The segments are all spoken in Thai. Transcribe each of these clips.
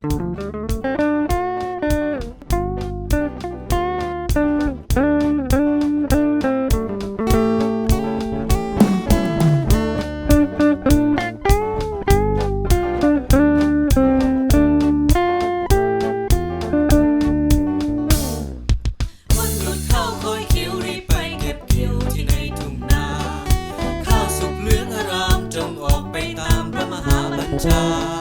วันหยุดเข้าคอยคิวรีบไปเก็บเกี่ยวที่ในทุ่งนา ข้าวสุกเหลืองอารามจงออกไปตามพระมหาบัญชา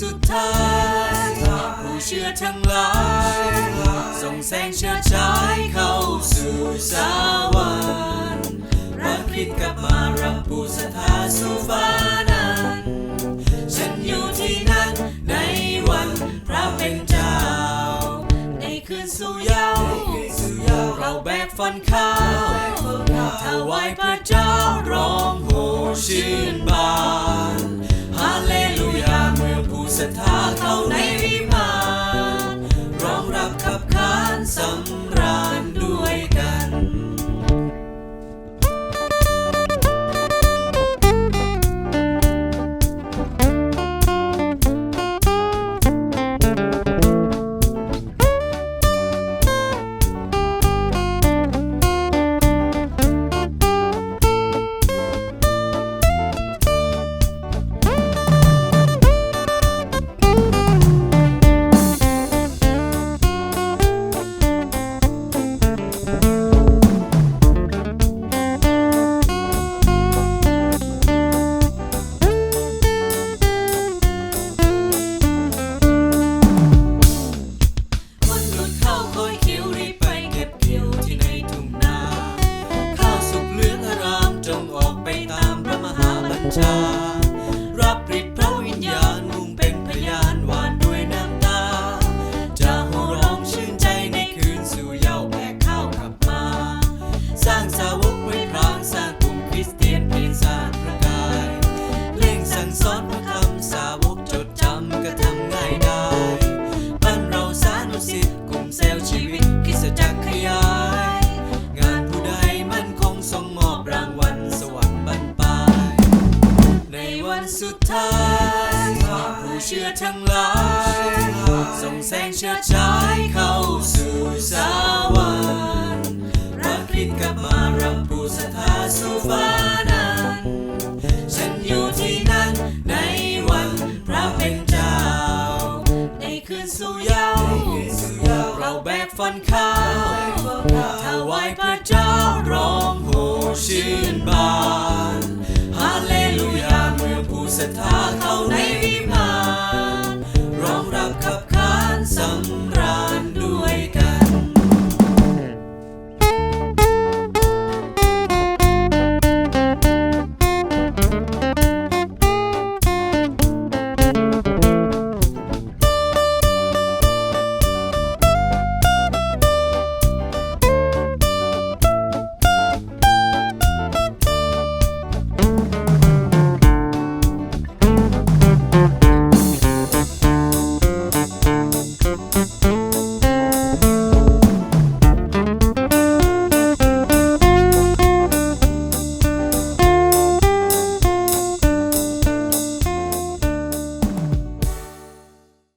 สุดท้ายผู้เชื่อทั้งหลายส่งแสงเชิดฉายเข้าสู่สวรรค์รักคิดกลับมารับผู้ศรัทธาสู่ฟ้านั้นฉันอยู่ที่นั่นในวันพระเป็นเจ้า ในคืนสู่เยาวเราแบกฟันข้าวถวายพระเจ้าร้องโหชื่นบานฮาเลลู ศรัทธาเข้าในวิ ชา รับฤทธิ์พระวิญญาณมุ่งเป็นพยานหวานด้วยน้ำตา จะโห่ร้องชื่นใจในคืนสู่เย้าแบกข้าวกลับมา สร้างสาวกไว้พรางสร้างกลุ่มคริสเตียนเพียงสร้าประกายเล่งสั่งสอนพระคำสาวกจดจำก็ทำง่ายได้บ้านเราสานุสิทธิ์กลุ่มเซลล์ชีวิตคิดจัก สุดท้ายผู้เชื่อทั้งหลายส่งแสงเชิดฉายเข้าสู่สวรรค์รักคริดกลับมารับผู้ศรัทธาสู่ฟ้านั้นฉันอยู่ที่นั่นในวันพระเป็นเจ้าในคืนสู่เยาวเราแบกฟันข้า ศรัทธาเข้าในวิมาน